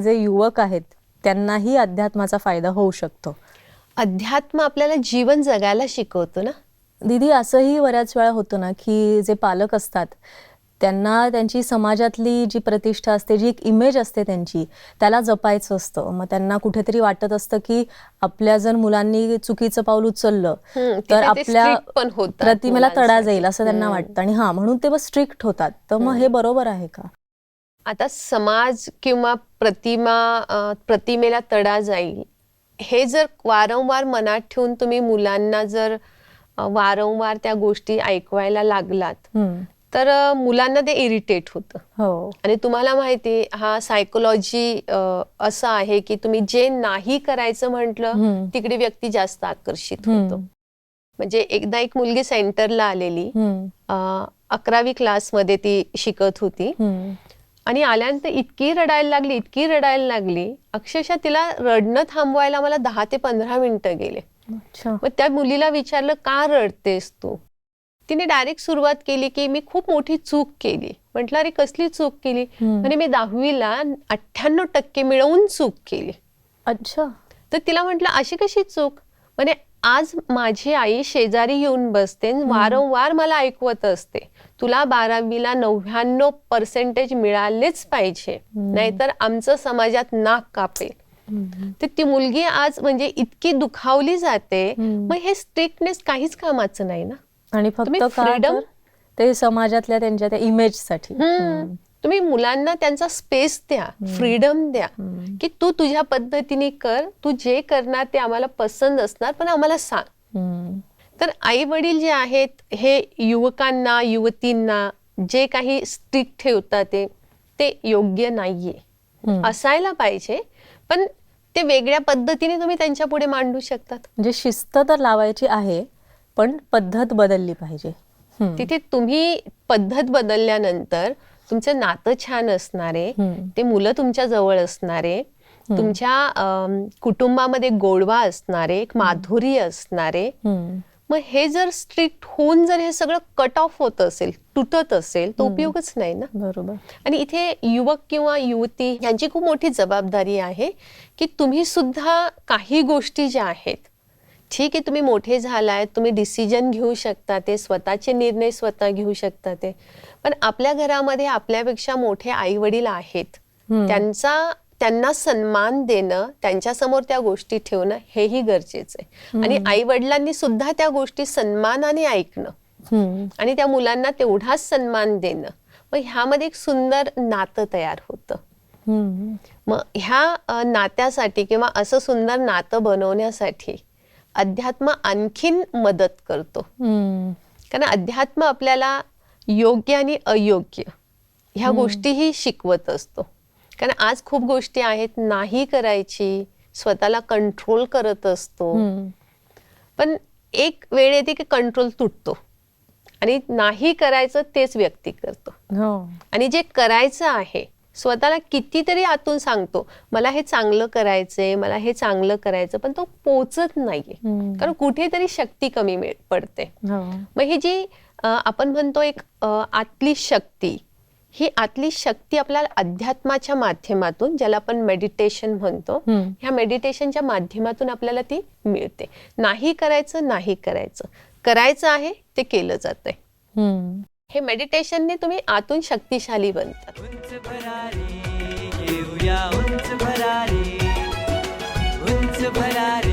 जे युवक आहेत त्यांनाही अध्यात्माचा फायदा होऊ शकतो. अध्यात्म आपल्याला जीवन जगायला शिकवतो ना? दीदी असंही बऱ्याच वेळा होतं ना की जे पालक असतात त्यांना त्यांची समाजातली जी प्रतिष्ठा असते जी एक इमेज असते त्यांची त्याला जपायचं असतं. मग त्यांना कुठेतरी वाटत असतं की आपल्या जर मुलांनी चुकीचं पाऊल उचललं तर आपल्या प्रतिमेला तडा. जाईल असं त्यांना वाटतं. आणि हा म्हणून ते मग स्ट्रिक्ट होतात. तर मग हे बरोबर आहे का? आता समाज किंवा प्रतिमा प्रतिमेला तडा जाईल हे जर वारंवार मनात ठेवून तुम्ही मुलांना जर वारंवार त्या गोष्टी ऐकवायला लागलात. तर मुलांना ते इरिटेट होतं हो आणि तुम्हाला माहिती हा सायकोलॉजी असं आहे की तुम्ही जे नाही करायचं म्हटलं. तिकडे व्यक्ती जास्त आकर्षित. होतो म्हणजे एकदा एक मुलगी सेंटरला आलेली अकरावी क्लासमध्ये ती शिकत होती. आणि आल्यानंतर इतकी रडायला लागली इतकी रडायला लागली अक्षरशः तिला रडणं थांबवायला मला दहा ते पंधरा मिनिटं गेले. अच्छा. मग त्या मुलीला विचारलं का रडतेस तू? तिने डायरेक्ट सुरुवात केली की मी खूप मोठी चूक केली. म्हटलं अरे कसली चूक केली? हम्म. म्हणे मी दहावीला अठ्ठ्याण्णव टक्के मिळवून चूक केली. अच्छा. तर तिला म्हटलं अशी कशी चूक? म्हणे आज माझी आई शेजारी येऊन बसते. वारंवार मला ऐकवत असते. तुला बारावीला नव्याण्णव पर्सेंटेज मिळालेच पाहिजे. नाहीतर आमचं समाजात नाक कापेल. तर ती मुलगी आज म्हणजे इतकी दुखावली जाते. मग हे स्ट्रिक्टनेस काहीच कामाचं नाही ना. आणि फक्त तर ते समाजातल्या त्यांच्या त्या इमेजसाठी. तुम्ही मुलांना त्यांचा स्पेस द्या फ्रीडम द्या की तू तुझ्या पद्धतीने कर तू जे करणार ते आम्हाला पसंत असणार पण आम्हाला सांग. तर आई वडील जे आहेत हे युवकांना युवतींना जे काही स्ट्रिक्ट ठेवतात ते ते योग्य नाहीये. असायला पाहिजे पण ते वेगळ्या पद्धतीने तुम्ही त्यांच्या पुढे मांडू शकतात म्हणजे शिस्त तर लावायची आहे पण पद्धत बदलली पाहिजे. तिथे तुम्ही पद्धत बदलल्यानंतर तुमचं नातं छान असणारे. ते मुलं तुमच्या जवळ असणारे तुमच्या कुटुंबामध्ये गोडवा असणारे एक माधुर्य असणारे. मग हे जर स्ट्रिक्ट होऊन जर हे सगळं कट ऑफ होत असेल तुटत असेल तर उपयोगच नाही ना? बरोबर. आणि इथे युवक किंवा युवती यांची खूप मोठी जबाबदारी आहे की तुम्ही सुद्धा काही गोष्टी ज्या आहेत ठीक आहे तुम्ही मोठे झालाय तुम्ही डिसिजन घेऊ शकता ते स्वतःचे निर्णय स्वतः घेऊ शकता ते. पण आपल्या घरामध्ये आपल्यापेक्षा मोठे आई वडील आहेत. त्यांचा त्यांना सन्मान देणं त्यांच्यासमोर त्या गोष्टी ठेवणं हेही गरजेचं आहे. आणि आई वडिलांनी सुद्धा त्या गोष्टी सन्मानाने ऐकणं. आणि त्या मुलांना तेवढाच सन्मान देणं. मग ह्यामध्ये एक सुंदर नातं तयार होतं. मग ह्या नात्यासाठी किंवा असं सुंदर नातं बनवण्यासाठी अध्यात्म आणखीन मदत करतो. कारण अध्यात्म आपल्याला योग्य आणि अयोग्य ह्या गोष्टीही शिकवत असतो. कारण आज खूप गोष्टी आहेत नाही करायची स्वतःला कंट्रोल करत असतो. पण एक वेळ येते की कंट्रोल तुटतो. आणि नाही करायचं तेच व्यक्ती करतो. हो. आणि जे करायचं आहे स्वतःला कितीतरी आतून सांगतो मला हे चांगलं करायचंय मला हे चांगलं करायचं पण तो पोचत नाहीये. कारण कुठेतरी शक्ती कमी पडते. हो. मग ही जी आपण म्हणतो एक आतली शक्ती ही आतली शक्ती आपल्याला अध्यात्माच्या माध्यमातून ज्याला आपण मेडिटेशन म्हणतो. ह्या मेडिटेशनच्या माध्यमातून आपल्याला ती मिळते. नाही करायचं नाही करायचं. करायचं आहे ते केलं जातंय. हम्म. हे मेडिटेशनने तुम्ही आतून शक्तिशाली बनतात. भरारी घेऊया उंच भरारी उंच भरारी.